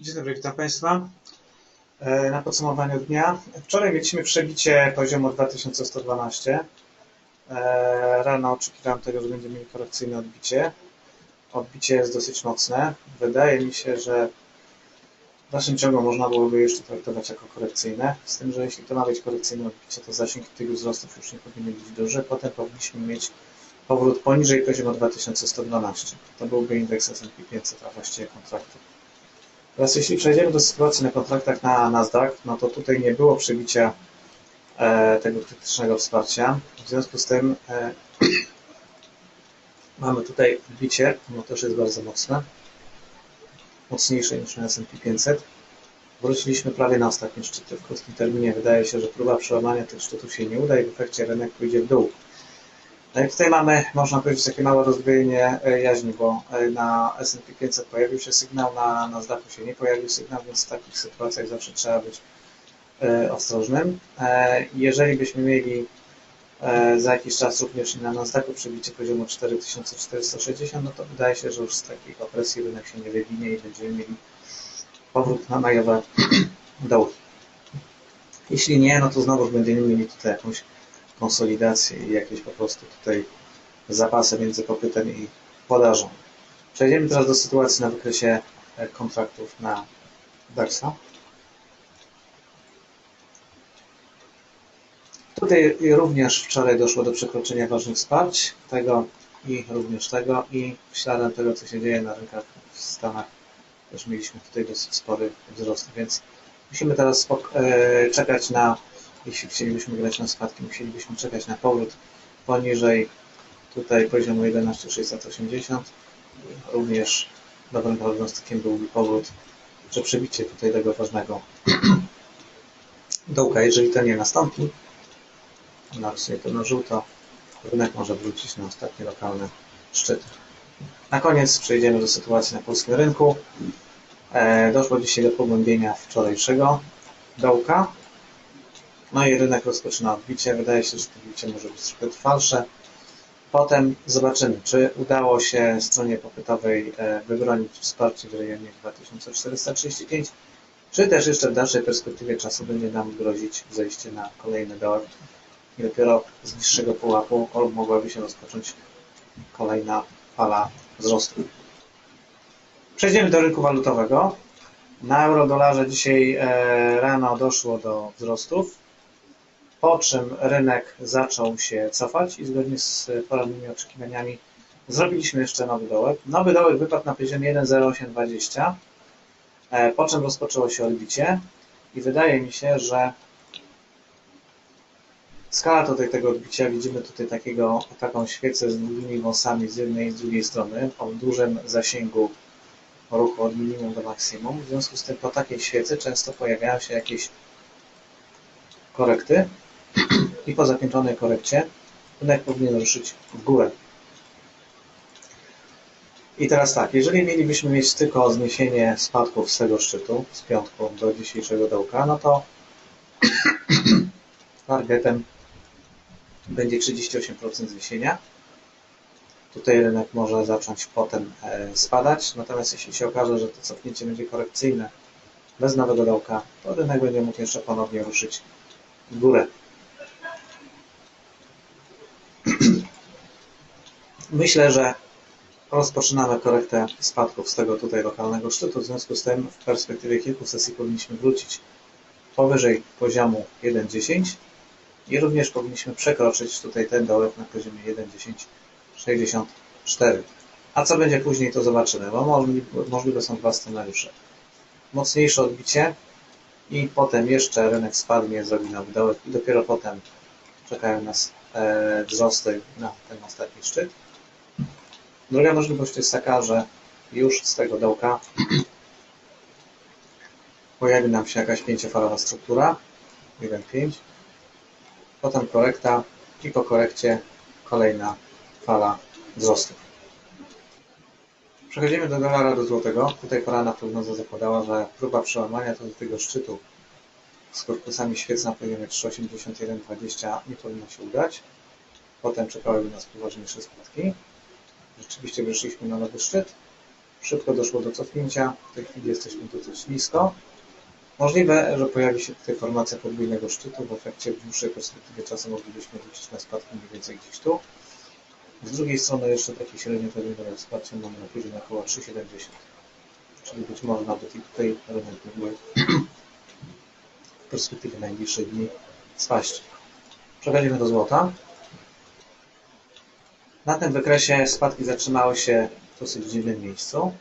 Dzień dobry, witam Państwa. E, Na podsumowaniu dnia. Wczoraj mieliśmy przebicie poziomu 2112. E, Rano oczekiwałem tego, że będziemy mieli korekcyjne odbicie. Odbicie jest dosyć mocne. Wydaje mi się, że w dalszym ciągu można byłoby jeszcze traktować jako korekcyjne. Z tym, że jeśli to ma być korekcyjne odbicie, to zasięg tych wzrostów już nie powinien być duży. Potem powinniśmy mieć powrót poniżej poziomu 2112. To byłby indeks S&P 500, a właściwie kontraktu. Teraz jeśli przejdziemy do sytuacji na kontraktach na Nasdaq, no to tutaj nie było przebicia e, tego krytycznego wsparcia. W związku z tym e, mamy tutaj odbicie, ono też jest bardzo mocne, mocniejsze niż na S&P 500. Wróciliśmy prawie na ostatnie szczyty. W krótkim terminie wydaje się, że próba przełamania tych szczytów się nie uda i w efekcie rynek pójdzie w dół. No tutaj mamy, można powiedzieć, takie małe rozdwojenie e, jaźni, bo e, na S&P 500 pojawił się sygnał, na Nasdaqu się nie pojawił sygnał, więc w takich sytuacjach zawsze trzeba być e, ostrożnym. Jeżeli byśmy mieli za jakiś czas również na Nasdaqu przebicie poziomu 4460, no to wydaje się, że już z takiej opresji rynek się nie wywinie i będziemy mieli powrót na majowe dołki. Jeśli nie, no to znowu będziemy mieli tutaj jakąś konsolidację i jakieś po prostu tutaj zapasy między popytem i podażą. Przejdziemy teraz do sytuacji na wykresie kontraktów na DAXa. Tutaj również wczoraj doszło do przekroczenia ważnych wsparć, tego i również tego i śladem tego, co się dzieje na rynkach w Stanach, też mieliśmy tutaj dosyć spory wzrost, więc musimy teraz e, czekać na jeśli chcielibyśmy grać na spadki, musielibyśmy czekać na powrót poniżej tutaj poziomu 11680. Również dobrym prognostykiem byłby powrót, czy przebicie tutaj tego ważnego dołka. Jeżeli to nie nastąpi, narysuję to na żółto, rynek może wrócić na ostatni lokalny szczyt. Na koniec przejdziemy do sytuacji na polskim rynku. E, doszło dzisiaj do pogłębienia wczorajszego dołka. No i rynek rozpoczyna odbicie. Wydaje się, że to odbicie może być trochę trwalsze. Potem zobaczymy, czy udało się stronie popytowej e, wybronić wsparcie w rejonie 2435, czy też jeszcze w dalszej perspektywie czasu będzie nam grozić zejście na kolejny dołek i dopiero z niższego pułapu mogłaby się rozpocząć kolejna fala wzrostu. Przejdziemy do rynku walutowego. Na euro-dolarze dzisiaj e, rano doszło do wzrostów po czym rynek zaczął się cofać i zgodnie z porannymi oczekiwaniami zrobiliśmy jeszcze nowy dołek. Nowy dołek wypadł na poziomie 1,0820, e, po czym rozpoczęło się odbicie i wydaje mi się, że skala tutaj tego odbicia, widzimy tutaj takiego, taką świecę z długimi wąsami z jednej i z drugiej strony, o dużym zasięgu ruchu od minimum do maksimum. W związku z tym po takiej świecy często pojawiają się jakieś korekty, i po zakończonej korekcie rynek powinien ruszyć w górę. I teraz tak, jeżeli mielibyśmy mieć tylko zniesienie spadków z tego szczytu, z piątku do dzisiejszego dołka, no to targetem będzie 38% zniesienia. Tutaj rynek może zacząć potem e, spadać, natomiast jeśli się okaże, że to cofnięcie będzie korekcyjne bez nowego dołka, to rynek będzie mógł jeszcze ponownie ruszyć w górę. Myślę, że rozpoczynamy korektę spadków z tego tutaj lokalnego szczytu, w związku z tym w perspektywie kilku sesji powinniśmy wrócić powyżej poziomu 1.10 i również powinniśmy przekroczyć tutaj ten dołek na poziomie 1.10.64. A co będzie później, to zobaczymy, bo możliwe są dwa scenariusze. Mocniejsze odbicie i potem jeszcze rynek spadnie, zrobi nowy dołek i dopiero potem czekają nas e, wzrosty na ten ostatni szczyt. Druga możliwość jest taka, że już z tego dołka pojawi nam się jakaś pięciofalowa struktura, 1,5, potem korekta i po korekcie kolejna fala wzrostów. Przechodzimy do dolara do złotego. Tutaj porana prognoza zakładała, że próba przełamania do tego szczytu z korpusami świec na poziomie 381,20 nie powinno się udać. Potem czekałyby nas poważniejsze spadki. Rzeczywiście wyszliśmy na nowy szczyt. Szybko doszło do cofnięcia. W tej chwili jesteśmy dosyć nisko. Możliwe, że pojawi się tutaj formacja podwójnego szczytu. W efekcie w dłuższej perspektywie czasu moglibyśmy wrócić na spadki mniej więcej gdzieś tu. Z drugiej strony jeszcze takie średnioterminowe wsparcie mamy na poziomie około 3,70. Czyli być może nawet i tutaj rynek mógłby w perspektywie najbliższych dni spaść. Przechodzimy do złota. Na tym wykresie spadki zatrzymały się w dosyć dziwnym miejscu.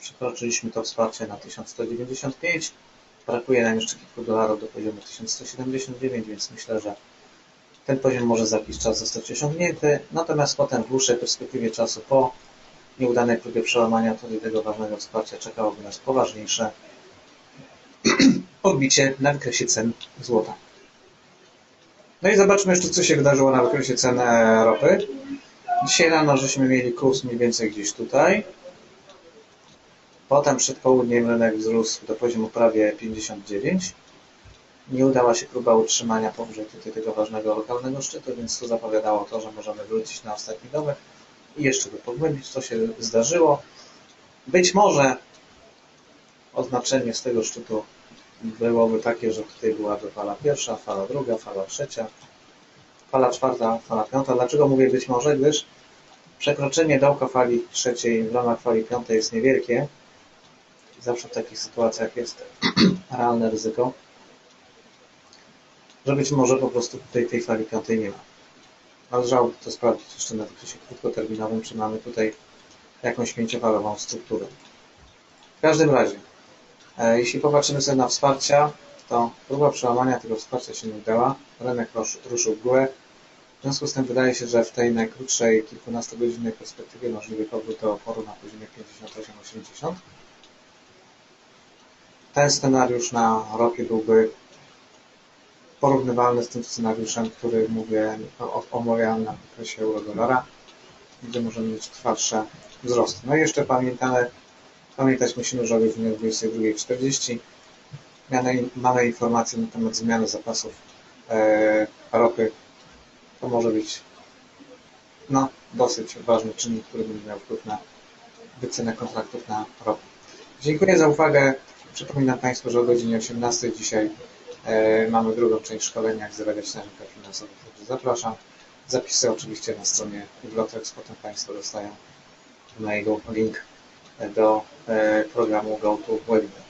Przekroczyliśmy to wsparcie na 1195. Brakuje nam jeszcze kilku dolarów do poziomu 1179, więc myślę, że ten poziom może za jakiś czas zostać osiągnięty. Natomiast potem w dłuższej perspektywie czasu po nieudanej próbie przełamania tego ważnego wsparcia czekałoby nas poważniejsze odbicie na wykresie cen złota. No i zobaczmy jeszcze, co się wydarzyło na wykresie cen e, ropy. Dzisiaj rano żeśmy mieli kurs mniej więcej gdzieś tutaj. Potem przed południem rynek wzrósł do poziomu prawie 59. Nie udała się próba utrzymania powyżej tutaj tego ważnego lokalnego szczytu, więc to zapowiadało to, że możemy wrócić na ostatni dołek i jeszcze go pogłębić. To się zdarzyło. Być może oznaczenie z tego szczytu byłoby takie, że tutaj byłaby fala pierwsza, fala druga, fala trzecia, fala czwarta, fala piąta. Dlaczego mówię być może? Gdyż przekroczenie dołka fali trzeciej w ramach fali piątej jest niewielkie. Zawsze w takich sytuacjach jest realne ryzyko, że być może po prostu tutaj tej fali piątej nie ma. Należałoby to sprawdzić jeszcze na wykresie krótkoterminowym, czy mamy tutaj jakąś pięciofalową strukturę. W każdym razie, e, jeśli popatrzymy sobie na wsparcia, to próba przełamania tego wsparcia się nie udała. Rynek ruszył w górę. W związku z tym wydaje się, że w tej najkrótszej kilkunastogodzinnej perspektywie możliwy powrót do oporu na poziomie 58-80. Ten scenariusz na ropie byłby porównywalny z tym scenariuszem, który mówię, omawiałem na okresie euro-dolara, gdzie możemy mieć trwalsze wzrosty. No i jeszcze pamiętamy, pamiętać musimy, że o godzinie 22.40 mamy informacje na temat zmiany zapasów e, ropy. To może być no, dosyć ważny czynnik, który będzie miał wpływ na wycenę kontraktów na ropę. Dziękuję za uwagę. Przypominam Państwu, że o godzinie 18 dzisiaj e, mamy drugą część szkolenia, jak zarabiać na rynkach finansowych. Także zapraszam. Zapisy oczywiście na stronie Bibliotex, potem Państwo dostają mojego link do e, programu GoToWebinar.